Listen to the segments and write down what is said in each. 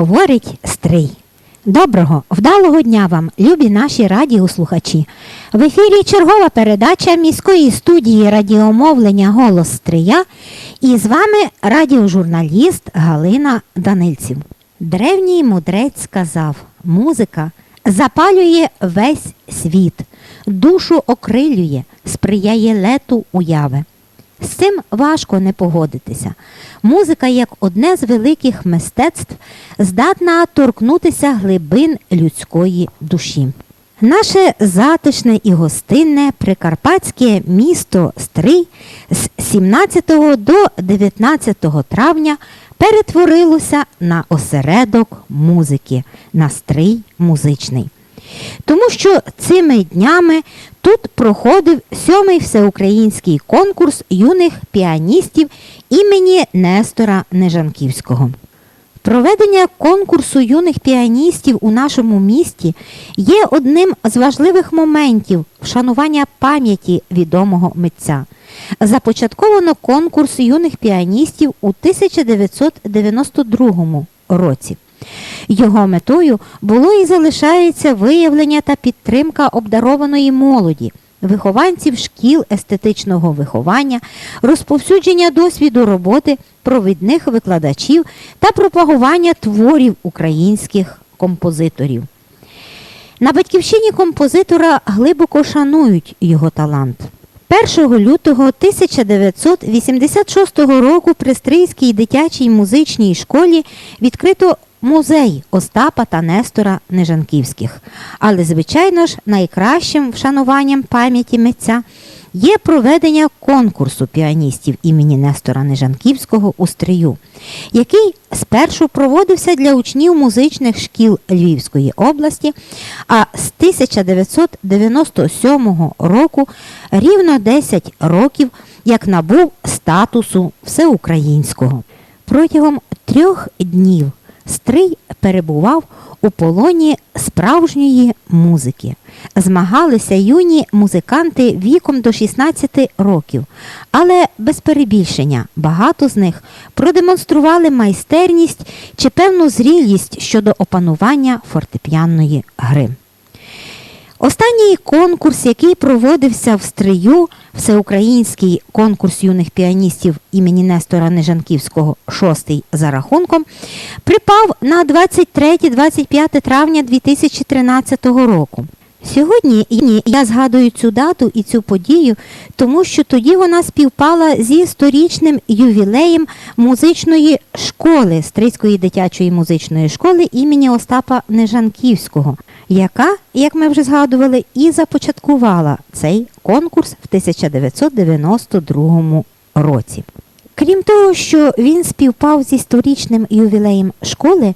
Говорить Стрий. Доброго, вдалого дня вам, любі наші радіослухачі. В ефірі чергова передача міської студії радіомовлення Голос Стрия і з вами радіожурналіст Галина Данильців. Древній мудрець сказав: музика запалює весь світ, душу окрилює, сприяє лету уяви. З цим важко не погодитися. Музика, як одне з великих мистецтв, здатна торкнутися глибин людської душі. Наше затишне і гостинне прикарпатське місто Стрий з 17 до 19 травня перетворилося на осередок музики, на стрий музичний. Тому що цими днями тут проходив сьомий всеукраїнський конкурс юних піаністів імені Нестора Нежанківського. Проведення конкурсу юних піаністів у нашому місті є одним з важливих моментів вшанування пам'яті відомого митця. Започатковано конкурс юних піаністів у 1992 році. Його метою було і залишається виявлення та підтримка обдарованої молоді, вихованців шкіл естетичного виховання, розповсюдження досвіду роботи провідних викладачів та пропагування творів українських композиторів. На батьківщині композитора глибоко шанують його талант. 1 лютого 1986 року при Стрийській дитячій музичній школі відкрито музей Остапа та Нестора Нежанківських. Але, звичайно ж, найкращим вшануванням пам'яті митця є проведення конкурсу піаністів імені Нестора Нежанківського у Стрию, який спершу проводився для учнів музичних шкіл Львівської області, а з 1997 року рівно 10 років як набув статусу всеукраїнського. Протягом трьох днів Стрий перебував у полоні справжньої музики. Змагалися юні музиканти віком до 16 років, але без перебільшення багато з них продемонстрували майстерність чи певну зрілість щодо опанування фортепіанної гри. Останній конкурс, який проводився в Стрию, всеукраїнський конкурс юних піаністів імені Нестора Нежанківського, шостий за рахунком, припав на 23-25 травня 2013 року. Сьогодні я згадую цю дату і цю подію, тому що тоді вона співпала зі сторічним ювілеєм музичної школи Стрийської дитячої музичної школи імені Остапа Нежанківського, яка, як ми вже згадували, і започаткувала цей конкурс в 1992 році. Крім того, що він співпав зі сторічним ювілеєм школи,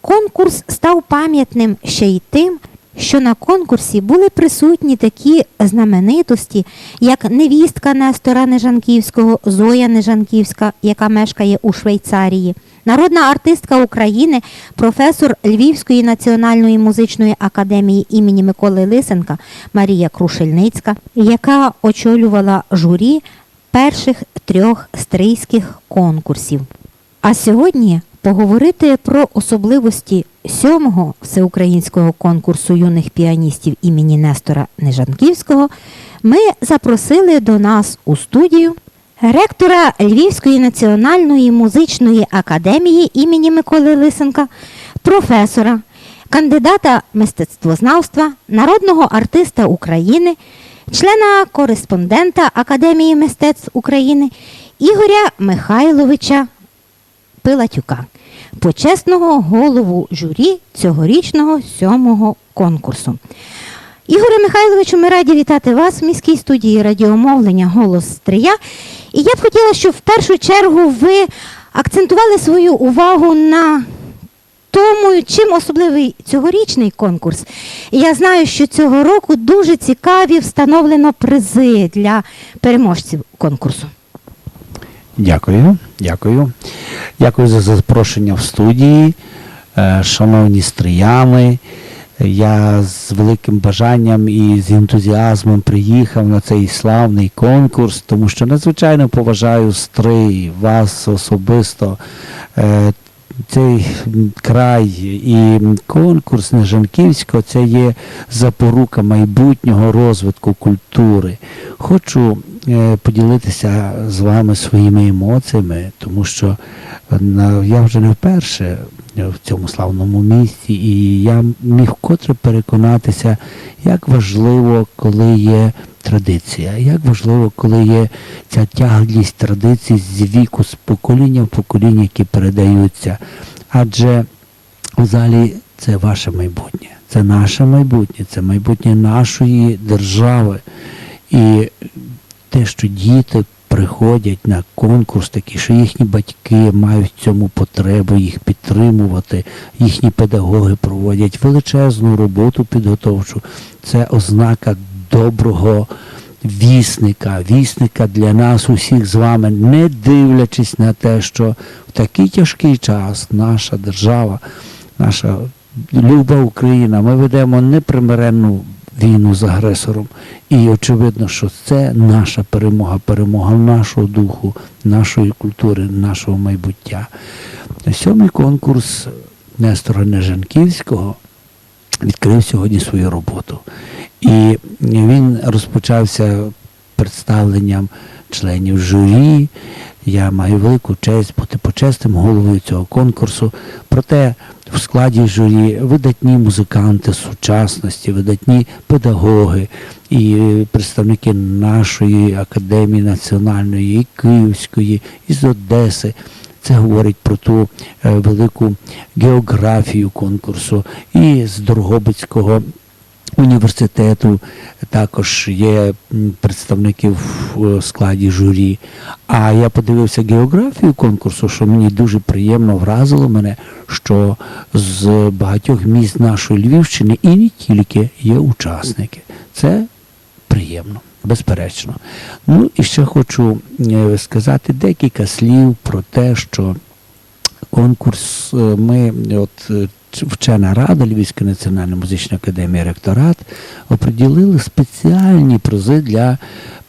конкурс став пам'ятним ще й тим, що на конкурсі були присутні такі знаменитості, як невістка Нестора Нежанківського, Зоя Нежанківська, яка мешкає у Швейцарії, народна артистка України, професор Львівської національної музичної академії імені Миколи Лисенка Марія Крушельницька, яка очолювала журі перших трьох стрийських конкурсів. А сьогодні поговорити про особливості сьомого всеукраїнського конкурсу юних піаністів імені Нестора Нежанківського ми запросили до нас у студію ректора Львівської національної музичної академії імені Миколи Лисенка, професора, кандидата мистецтвознавства, народного артиста України, члена кореспондента Академії мистецтв України Ігоря Михайловича Пилатюка, почесного голову журі цьогорічного сьомого конкурсу. Ігоре Михайловичу, ми раді вітати вас в міській студії радіомовлення Голос Стрия. І я б хотіла, щоб в першу чергу ви акцентували свою увагу на тому, чим особливий цьогорічний конкурс. І я знаю, що цього року дуже цікаві встановлено призи для переможців конкурсу. Дякую, дякую. Дякую за запрошення в студії, е, шановні стрияни, Я з великим бажанням і з ентузіазмом приїхав на цей славний конкурс, тому що надзвичайно поважаю стрий, вас особисто. Цей край і конкурс Нежанківського це є запорука майбутнього розвитку культури. Хочу е, поділитися з вами своїми емоціями, тому що е, я вже не вперше в цьому славному місті, і я міг вкотре переконатися, як важливо, коли є традиція, як важливо, коли є ця тяглість традицій з віку, з покоління в покоління, які передаються. Адже в залі це ваше майбутнє, це наше майбутнє, це майбутнє нашої держави. І те, що діти приходять на конкурс такий, що їхні батьки мають в цьому потребу їх підтримувати, їхні педагоги проводять величезну роботу підготовчу. Це ознака доброго вісника, вісника для нас усіх з вами, не дивлячись на те, що в такий тяжкий час наша держава, наша люба Україна, ми ведемо непримиренну війну з агресором. І очевидно, що це наша перемога, перемога нашого духу, нашої культури, нашого майбуття. Сьомий конкурс Нестора Нежанківського відкрив сьогодні свою роботу. І він розпочався представленням членів журі. Я маю велику честь бути почесним головою цього конкурсу. Проте в складі журі видатні музиканти сучасності, видатні педагоги і представники нашої академії національної, і Київської, і з Одеси. Це говорить про ту е, велику географію конкурсу і з Дрогобицького університету також є представники в складі журі. А я подивився географію конкурсу, що мені дуже приємно вразило мене, що з багатьох міст нашої Львівщини і не тільки є учасники. Це приємно. Безперечно. Ну і ще хочу е, сказати декілька слів про те, що конкурс е, ми, от е, вчена рада Львівської національної музичної академії ректорат оприділили спеціальні призи для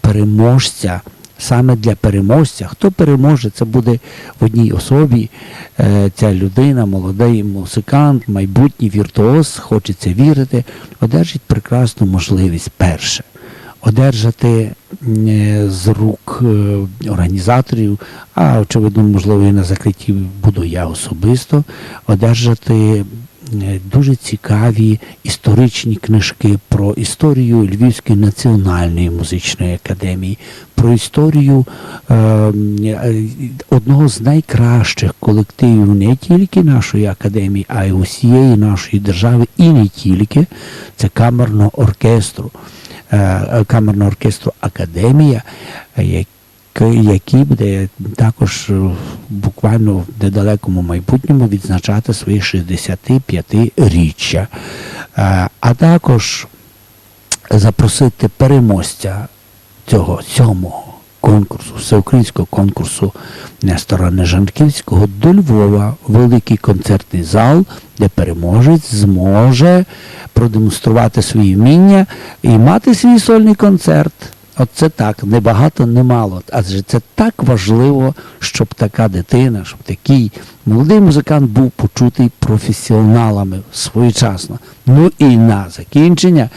переможця. Саме для переможця. Хто переможе, це буде в одній особі. Е, ця людина, молодий музикант, майбутній віртуоз, хочеться вірити, одержить прекрасну можливість перше одержати е, з рук е, організаторів, а очевидно, можливо, і на закритті буду я особисто, одержати дуже цікаві історичні книжки про історію Львівської національної музичної академії, про історію е, е, одного з найкращих колективів не тільки нашої академії, а й усієї нашої держави, і не тільки. Це камерного оркестру. Е, камерного оркестру Академія, е, який буде також е, буквально в недалекому майбутньому відзначати свої 65-річчя. Е, А також запросити переможця цього сьомого конкурсу, всеукраїнського конкурсу Нестора Нежанківського до Львова, великий концертний зал, де переможець зможе продемонструвати свої вміння і мати свій сольний концерт. От це так, не багато, не мало. Адже це так важливо, щоб така дитина, щоб такий молодий музикант був почутий професіоналами своєчасно. Ну і на закінчення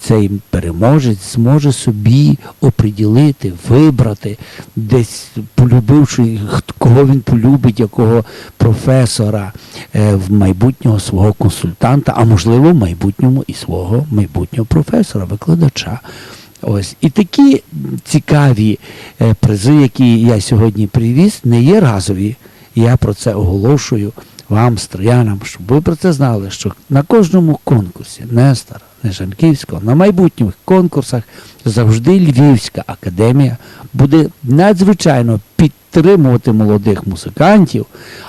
цей переможець зможе собі оприділити, вибрати, десь полюбивши, кого він полюбить, якого професора е, в майбутнього свого консультанта, а можливо, в майбутньому і свого майбутнього професора, викладача. Ось і такі цікаві е, призи, які я сьогодні привіз, не є разові. Я про це оголошую вам, стріянам, щоб ви про це знали, що на кожному конкурсі Нестора, Нежанківського, на майбутніх конкурсах завжди Львівська академія буде надзвичайно підтримувати молодих музикантів.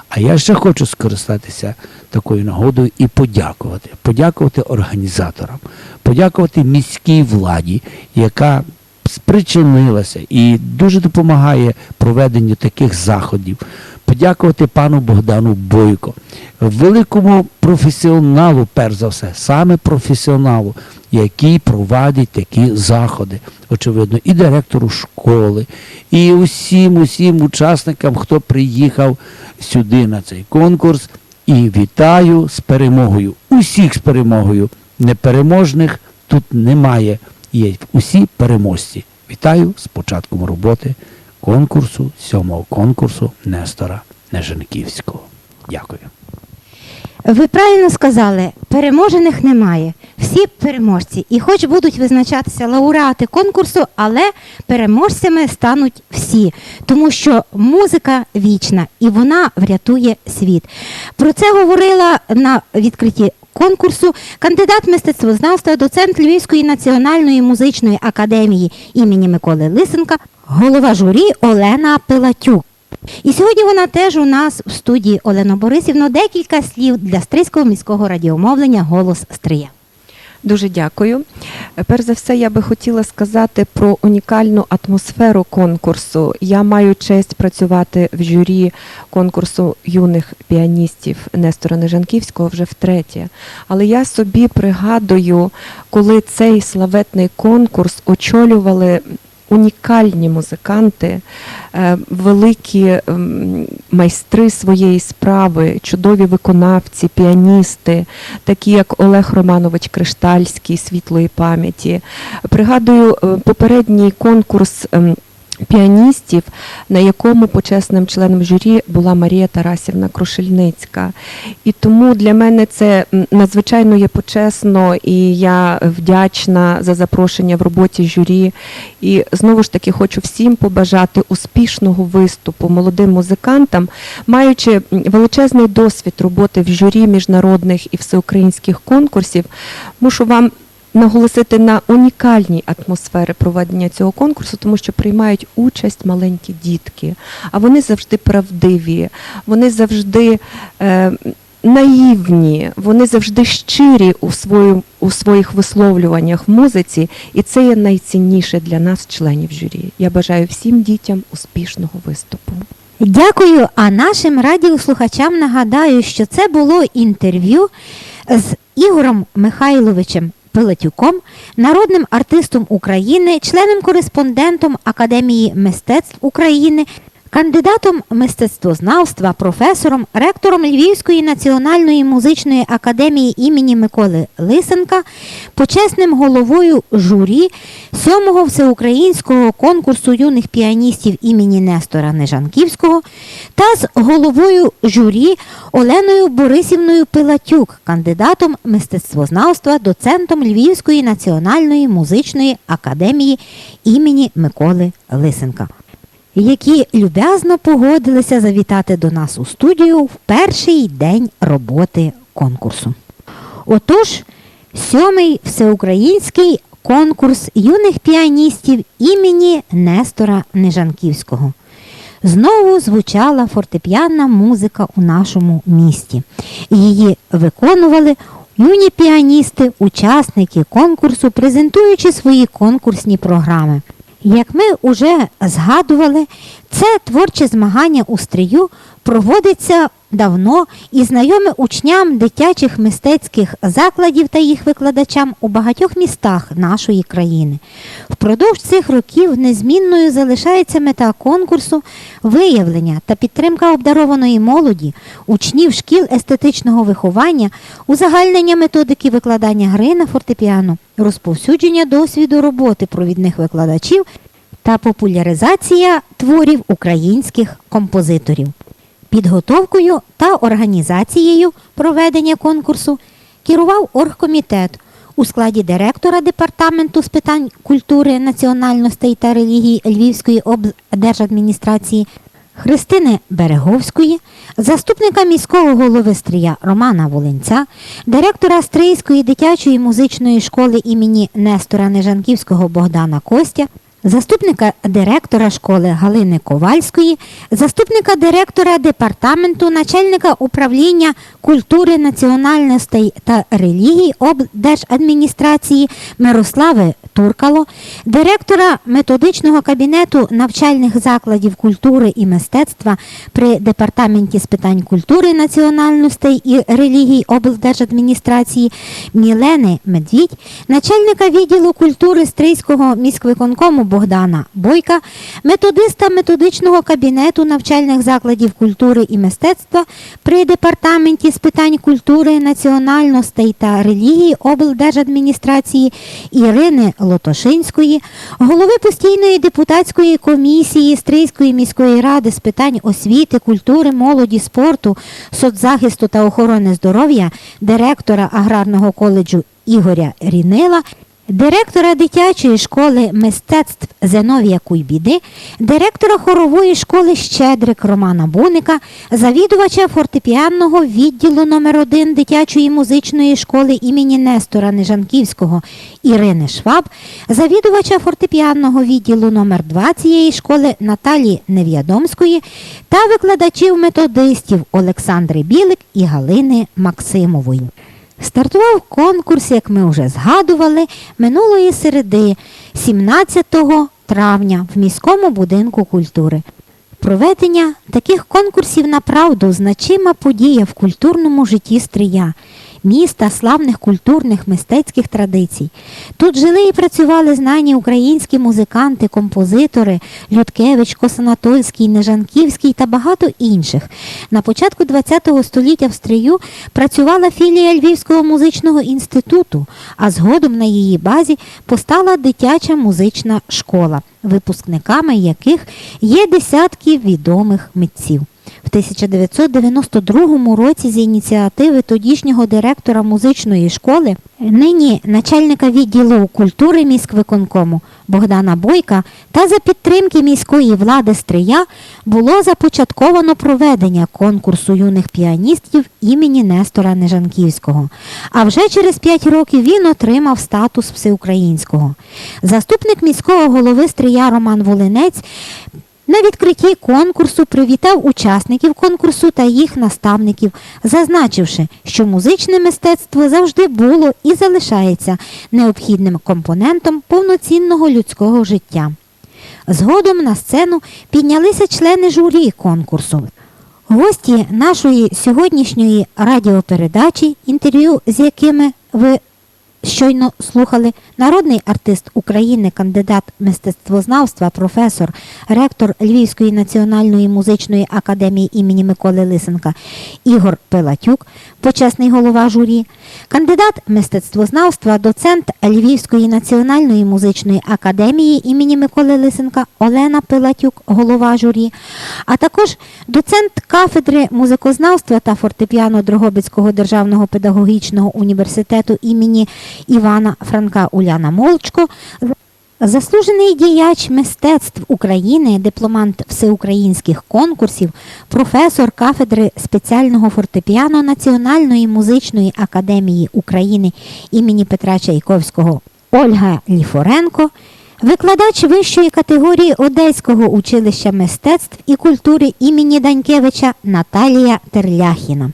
А я ще хочу скористатися такою нагодою і подякувати. Подякувати організаторам, подякувати міській владі, яка спричинилася і дуже допомагає проведенню таких заходів. Подякувати пану Богдану Бойко, великому професіоналу, перш за все, саме професіоналу, який провадить такі заходи. Очевидно, і директору школи, і усім, усім учасникам, хто приїхав сюди на цей конкурс. І вітаю з перемогою. Усіх з перемогою. Непереможних тут немає. Є усі переможці. Вітаю з початком роботи конкурсу, сьомого конкурсу Нестора Неженківського. Дякую. Ви правильно сказали, переможених немає. Всі переможці. І хоч будуть визначатися лауреати конкурсу, але переможцями стануть всі, тому що музика вічна і вона врятує світ. Про це говорила на відкритті конкурсу кандидат мистецтвознавства, доцент Львівської національної музичної академії імені Миколи Лисенка, голова журі Олена Пилатюк. І сьогодні вона теж у нас в студії Олена Борисівна. Декілька слів для Стрийського міського радіомовлення Голос Стрия. Дуже дякую. Перш за все, я би хотіла сказати про унікальну атмосферу конкурсу. Я маю честь працювати в журі конкурсу юних піаністів Нестора Нежанківського вже втретє. Але я собі пригадую, коли цей славетний конкурс очолювали. Унікальні музиканти, е, великі майстри своєї справи, чудові виконавці, піаністи, такі як Олег Романович Криштальський, світлої пам'яті. Пригадую е, попередній конкурс. Піаністів, на якому почесним членом журі була Марія Тарасівна Крушельницька. І тому для мене це надзвичайно є почесно, і я вдячна за запрошення в роботі журі. І знову ж таки хочу всім побажати успішного виступу молодим музикантам, маючи величезний досвід роботи в журі міжнародних і всеукраїнських конкурсів, мушу вам наголосити на унікальній атмосфері проведення цього конкурсу, тому що приймають участь маленькі дітки, а вони завжди правдиві, вони завжди. Е, Наївні, вони завжди щирі у, свою, у своїх висловлюваннях в музиці, і це є найцінніше для нас, членів журі. Я бажаю всім дітям успішного виступу. Дякую. А нашим радіослухачам нагадаю, що це було інтерв'ю з Ігорем Михайловичем Пилатюком, народним артистом України, членом-кореспондентом Академії мистецтв України, кандидатом мистецтвознавства, професором, ректором Львівської національної музичної академії імені Миколи Лисенка, почесним головою журі сьомого всеукраїнського конкурсу юних піаністів імені Нестора Нежанківського та з головою журі Оленою Борисівною Пилатюк, кандидатом мистецтвознавства, доцентом Львівської національної музичної академії імені Миколи Лисенка які люб'язно погодилися завітати до нас у студію в перший день роботи конкурсу. Отож, сьомий всеукраїнський конкурс юних піаністів імені Нестора Нежанківського. Знову звучала фортепіанна музика у нашому місті. Її виконували юні піаністи, учасники конкурсу, презентуючи свої конкурсні програми. Як ми вже згадували, це творче змагання у стрію проводиться давно і знайоме учням дитячих мистецьких закладів та їх викладачам у багатьох містах нашої країни. Впродовж цих років незмінною залишається мета конкурсу виявлення та підтримка обдарованої молоді, учнів шкіл естетичного виховання, узагальнення методики викладання гри на фортепіано, розповсюдження досвіду роботи провідних викладачів та популяризація творів українських композиторів. Підготовкою та організацією проведення конкурсу керував оргкомітет у складі директора департаменту з питань культури, національностей та релігії Львівської облдержадміністрації Христини Береговської, заступника міського голови Стрия Романа Волинця, директора Стрийської дитячої музичної школи імені Нестора Нежанківського Богдана Костя, заступника директора школи Галини Ковальської, заступника директора департаменту, начальника управління культури, національностей та релігій облдержадміністрації Мирослави Туркало, директора методичного кабінету навчальних закладів культури і мистецтва при департаменті з питань культури, національностей і релігій облдержадміністрації Мілени Медвідь, начальника відділу культури Стрийського міськвиконкому Богдана Бойка, методиста методичного кабінету навчальних закладів культури і мистецтва при департаменті з питань культури, національностей та релігії облдержадміністрації Ірини Лотошинської, голови постійної депутатської комісії Стрийської міської ради з питань освіти, культури, молоді, спорту, соцзахисту та охорони здоров'я, директора аграрного коледжу Ігоря Рінила. Директора дитячої школи мистецтв Зеновія Куйбіди, директора хорової школи Щедрик Романа Буника, завідувача фортепіанного відділу номер 1 дитячої музичної школи імені Нестора Нежанківського Ірини Шваб, завідувача фортепіанного відділу номер 2 цієї школи Наталії Нев'ядомської та викладачів-методистів Олександри Білик і Галини Максимової. Стартував конкурс, як ми вже згадували, минулої середи, 17 травня в міському будинку культури. Проведення таких конкурсів направду значима подія в культурному житті Стрия, міста славних культурних мистецьких традицій. Тут жили і працювали знані українські музиканти, композитори Людкевич, Косанатольський, Нежанківський та багато інших. На початку ХХ століття в Стрию працювала філія Львівського музичного інституту, а згодом на її базі постала дитяча музична школа, випускниками яких є десятки відомих митців. В 1992 році з ініціативи тодішнього директора музичної школи, нині начальника відділу культури міськвиконкому Богдана Бойка та за підтримки міської влади Стрия було започатковано проведення конкурсу юних піаністів імені Нестора Нежанківського. А вже через 5 років він отримав статус всеукраїнського. Заступник міського голови Стрия Роман Волинець на відкритті конкурсу привітав учасників конкурсу та їх наставників, зазначивши, що музичне мистецтво завжди було і залишається необхідним компонентом повноцінного людського життя. Згодом на сцену піднялися члени журі конкурсу. Гості нашої сьогоднішньої радіопередачі, інтерв'ю з якими ви щойно слухали народний артист України, кандидат мистецтвознавства, професор, ректор Львівської національної музичної академії імені Миколи Лисенка Ігор Пилатюк, почесний голова журі, кандидат мистецтвознавства, доцент Львівської національної музичної академії імені Миколи Лисенка Олена Пилатюк, голова журі, а також доцент кафедри музикознавства та фортепіано Дрогобицького державного педагогічного університету імені Івана Франка Уляна Молчко, заслужений діяч мистецтв України, дипломант всеукраїнських конкурсів, професор кафедри спеціального фортепіано Національної музичної академії України імені Петра Чайковського Ольга Ліфоренко, викладач вищої категорії Одеського училища мистецтв і культури імені Данькевича Наталія Терляхіна.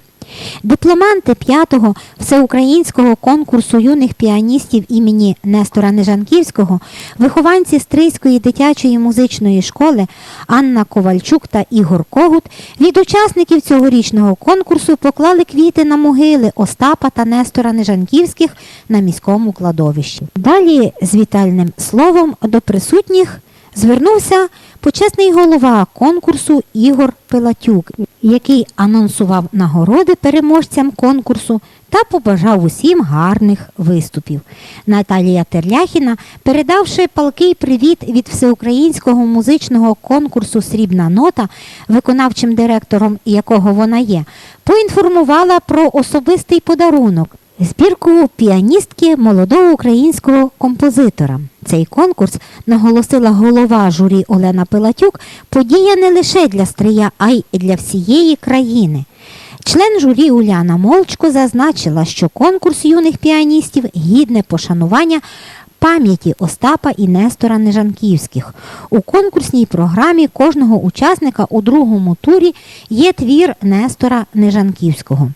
Дипломанти п'ятого всеукраїнського конкурсу юних піаністів імені Нестора Нежанківського, вихованці Стрийської дитячої музичної школи Анна Ковальчук та Ігор Когут від учасників цьогорічного конкурсу поклали квіти на могили Остапа та Нестора Нежанківських на міському кладовищі. Далі з вітальним словом до присутніх звернувся почесний голова конкурсу Ігор Пилатюк, який анонсував нагороди переможцям конкурсу та побажав усім гарних виступів. Наталія Терляхіна, передавши палкий привіт від всеукраїнського музичного конкурсу Срібна нота, виконавчим директором якого вона є, поінформувала про особистий подарунок. Збірку піаністки молодого українського композитора. Цей конкурс, наголосила голова журі Олена Пилатюк, подія не лише для Стрия, а й для всієї країни. Член журі Уляна Молчко зазначила, що конкурс юних піаністів гідне пошанування пам'яті Остапа і Нестора Нежанківських. У конкурсній програмі кожного учасника у другому турі є твір Нестора Нежанківського.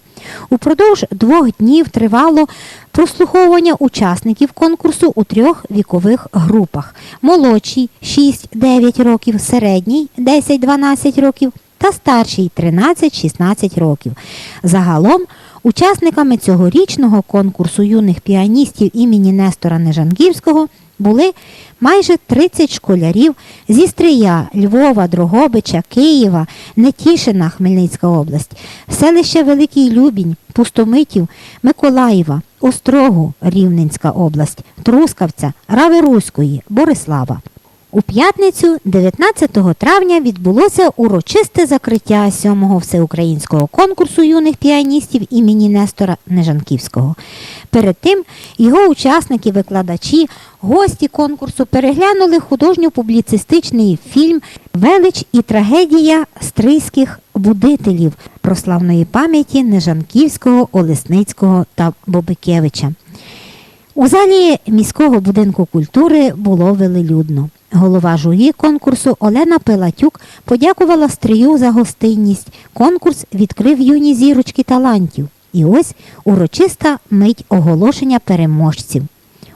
Упродовж двох днів тривало прослуховування учасників конкурсу у трьох вікових групах: молодшій 6-9 років, середній 10-12 років та старшій 13-16 років. Загалом учасниками цьогорічного конкурсу юних піаністів імені Нестора Нежанківського були майже 30 школярів зі Стрия, Львова, Дрогобича, Києва, Нетішина, Хмельницька область, селища Великий Любінь, Пустомитів, Миколаєва, Острогу, Рівненська область, Трускавця, Раверуської, Борислава. У п'ятницю, 19 травня, відбулося урочисте закриття сьомого всеукраїнського конкурсу юних піаністів імені Нестора Нежанківського. Перед тим його учасники, викладачі, гості конкурсу переглянули художньо-публіцистичний фільм Велич і трагедія стрийських будителів прославної пам'яті Нежанківського, Олесницького та Бобикевича. У залі міського будинку культури було велелюдно. Голова журі конкурсу Олена Пилатюк подякувала стрію за гостинність. Конкурс відкрив юні зірочки талантів. І ось урочиста мить оголошення переможців.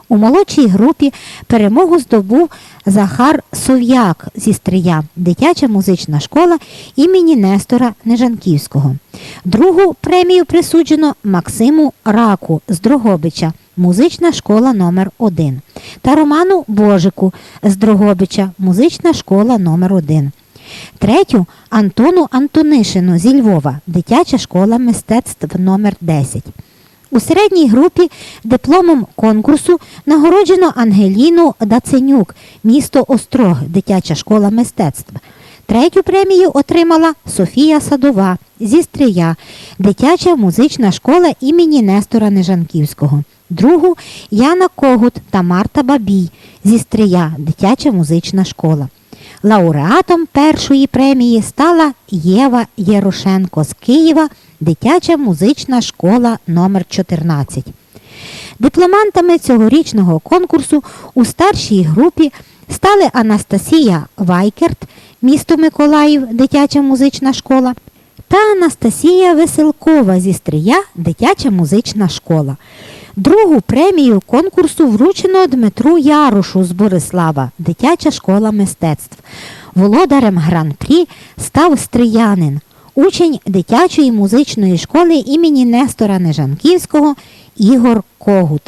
У молодшій групі перемогу здобув Захар Сов'як зі Стрия, дитяча музична школа імені Нестора Нежанківського. Другу премію присуджено Максиму Раку з Дрогобича, музична школа номер 1 та Роману Божику з Дрогобича, музична школа номер 1 Третю Антону Антонишину зі Львова, дитяча школа мистецтв номер 10 у середній групі дипломом конкурсу нагороджено Ангеліну Даценюк, місто Острог, дитяча школа мистецтв. Третю премію отримала Софія Садова зі Стрия, дитяча музична школа імені Нестора Нежанківського. Другу Яна Когут та Марта Бабій зі Стрия, дитяча музична школа. Лауреатом першої премії стала Єва Єрошенко з Києва, дитяча музична школа номер 14 Дипломантами цьогорічного конкурсу у старшій групі стали Анастасія Вайкерт, місто Миколаїв, дитяча музична школа, та Анастасія Веселкова зі Стрия, дитяча музична школа. Другу премію конкурсу вручено Дмитру Ярушу з Борислава, дитяча школа мистецтв. Володарем гран-прі став Стріянин, учень дитячої музичної школи імені Нестора Нежанківського Ігор Когут.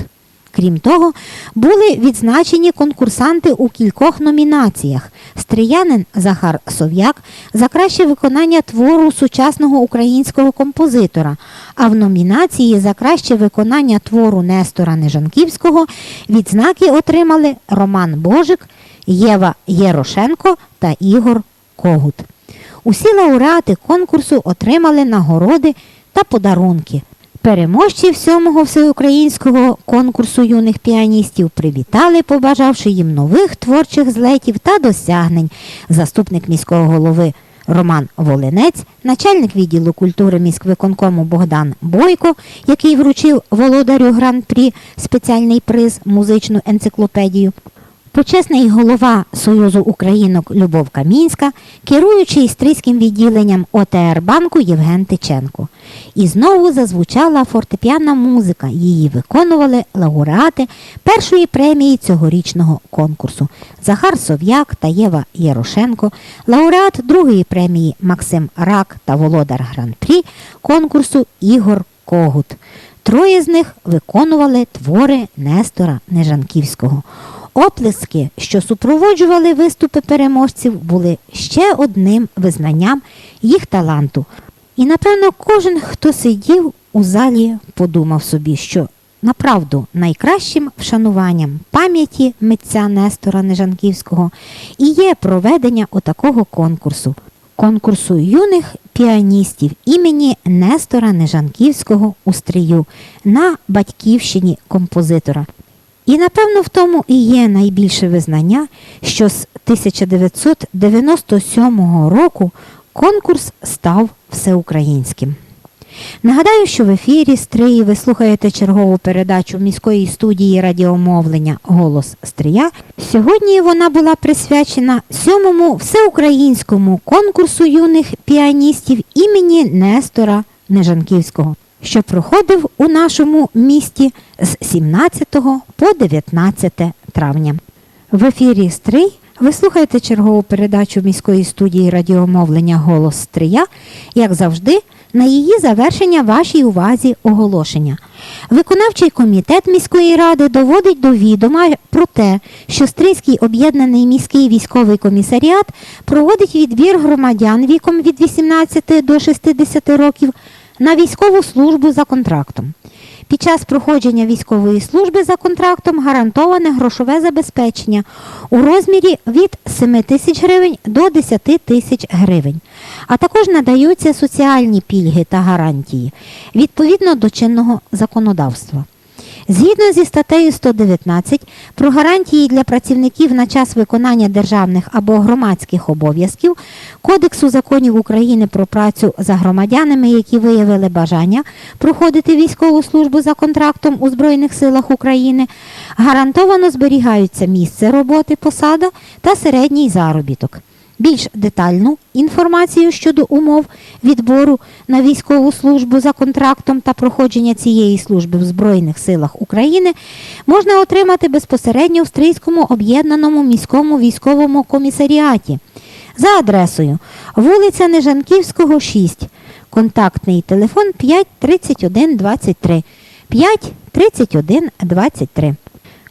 Крім того, були відзначені конкурсанти у кількох номінаціях: Стріянин Захар Сов'як за краще виконання твору сучасного українського композитора, а в номінації за краще виконання твору Нестора Нежанківського відзнаки отримали Роман Божик, Єва Єрошенко та Ігор Когут. Усі лауреати конкурсу отримали нагороди та подарунки. Переможців сьомого всеукраїнського конкурсу юних піаністів привітали, побажавши їм нових творчих злетів та досягнень. Заступник міського голови Роман Волинець, начальник відділу культури міськвиконкому Богдан Бойко, який вручив володарю гран-прі спеціальний приз музичну енциклопедію. Почесний голова Союзу Українок Любов Камінська, керуючий стрийським відділенням ОТР банку Євген Тиченко. І знову зазвучала фортепіанна музика. Її виконували лауреати першої премії цьогорічного конкурсу Захар Сов'як та Єва Єрошенко, лауреат другої премії Максим Рак та володар гран-прі конкурсу Ігор Когут. Троє з них виконували твори Нестора Нежанківського. Оплески, що супроводжували виступи переможців, були ще одним визнанням їх таланту. І напевно кожен, хто сидів у залі, подумав собі, що направду найкращим вшануванням пам'яті митця Нестора Нежанківського і є проведення отакого конкурсу конкурсу юних піаністів імені Нестора Нежанківського у Стрию на батьківщині композитора. І напевно в тому і є найбільше визнання, що з 1997 року конкурс став всеукраїнським. Нагадаю, що в ефірі Стрії ви слухаєте чергову передачу міської студії радіомовлення Голос Стрия. Сьогодні вона була присвячена сьомому всеукраїнському конкурсу юних піаністів імені Нестора Нежанківського, що проходив у нашому місті з 17 по 19 травня. В ефірі Стрий ви слухаєте чергову передачу міської студії радіомовлення Голос Стрия, як завжди, на її завершення вашій увазі оголошення. Виконавчий комітет міської ради доводить до відома про те, що Стрийський об'єднаний міський військовий комісаріат проводить відбір громадян віком від 18 до 60 років на військову службу за контрактом. Під час проходження військової служби за контрактом гарантоване грошове забезпечення у розмірі від 7 тисяч гривень до 10 тисяч гривень, а також надаються соціальні пільги та гарантії відповідно до чинного законодавства. Згідно зі статтею 119 про гарантії для працівників на час виконання державних або громадських обов'язків Кодексу законів України про працю за громадянами, які виявили бажання проходити військову службу за контрактом у Збройних силах України, гарантовано зберігаються місце роботи, посада та середній заробіток. Більш детальну інформацію щодо умов відбору на військову службу за контрактом та проходження цієї служби в Збройних силах України можна отримати безпосередньо в Стрийському об'єднаному міському військовому комісаріаті. За адресою вулиця Нежанківського, 6, контактний телефон 5 31 23 5 31 23.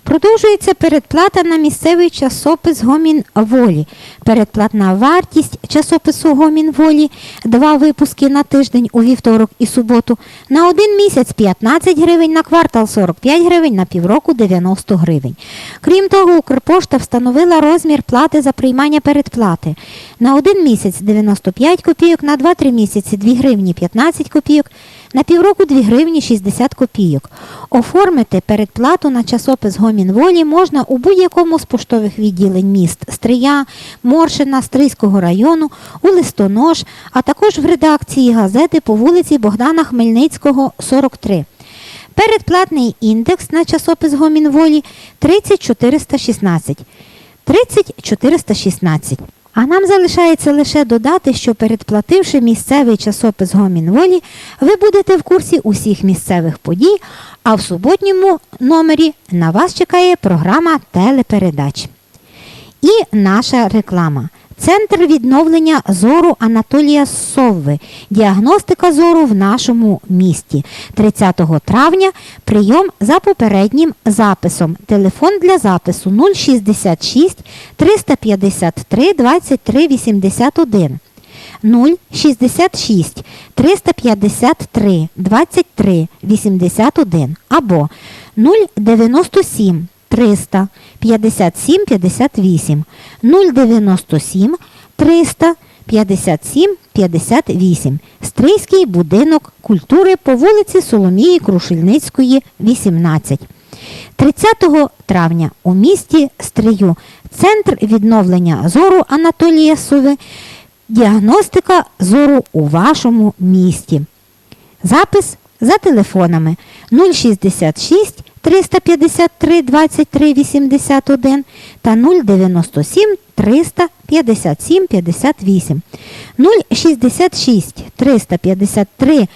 Продовжується передплата на місцевий часопис Гомін волі. Передплатна вартість часопису Гомін волі два випуски на тиждень у вівторок і суботу. На один місяць 15 гривень, на квартал 45 гривень, на півроку 90 гривень. Крім того, Укрпошта встановила розмір плати за приймання передплати. На один місяць 95 копійок, на 2-3 місяці 2 гривні 15 копійок, на півроку 2 гривні 60 копійок. Оформити передплату на часопис Гомін волі можна у будь-якому з поштових відділень міст Стрия, Моршина, Стрийського району, у Листонож, а також в редакції газети по вулиці Богдана Хмельницького, 43. Передплатний індекс на часопис Гомін волі 30416. 30416. А нам залишається лише додати, що передплативши місцевий часопис Гомін волі, ви будете в курсі усіх місцевих подій, а в суботньому номері на вас чекає програма телепередач. І наша реклама. Центр відновлення зору Анатолія Совви. Діагностика зору в нашому місті. 30 травня прийом за попереднім записом. Телефон для запису 066 353 23 81. 066 353 23 81 або 097 300 57 58 097 300 57 58 Стрийський будинок культури по вулиці Соломії Крушельницької, 18. 30 травня у місті Стрию Центр відновлення зору Анатолія Сови. Діагностика зору у вашому місті. Запис за телефонами 066 353 23 81 та 097 357 58 066 353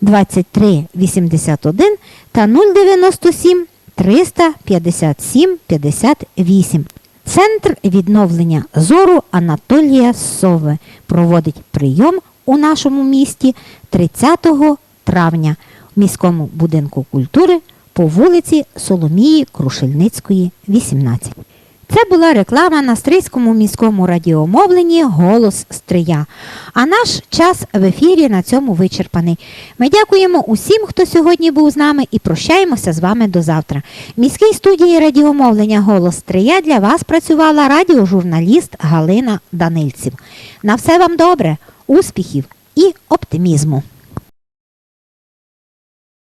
23 81 та 097 357 58. Центр відновлення зору Анатолія Сови проводить прийом у нашому місті 30 травня в міському будинку культури по вулиці Соломії Крушельницької, 18. Це була реклама на Стрийському міському радіомовленні Голос Стрия. А наш час в ефірі на цьому вичерпаний. Ми дякуємо усім, хто сьогодні був з нами, і прощаємося з вами до завтра. В міській студії радіомовлення Голос Стрия для вас працювала радіожурналіст Галина Данильців. На все вам добре, успіхів і оптимізму!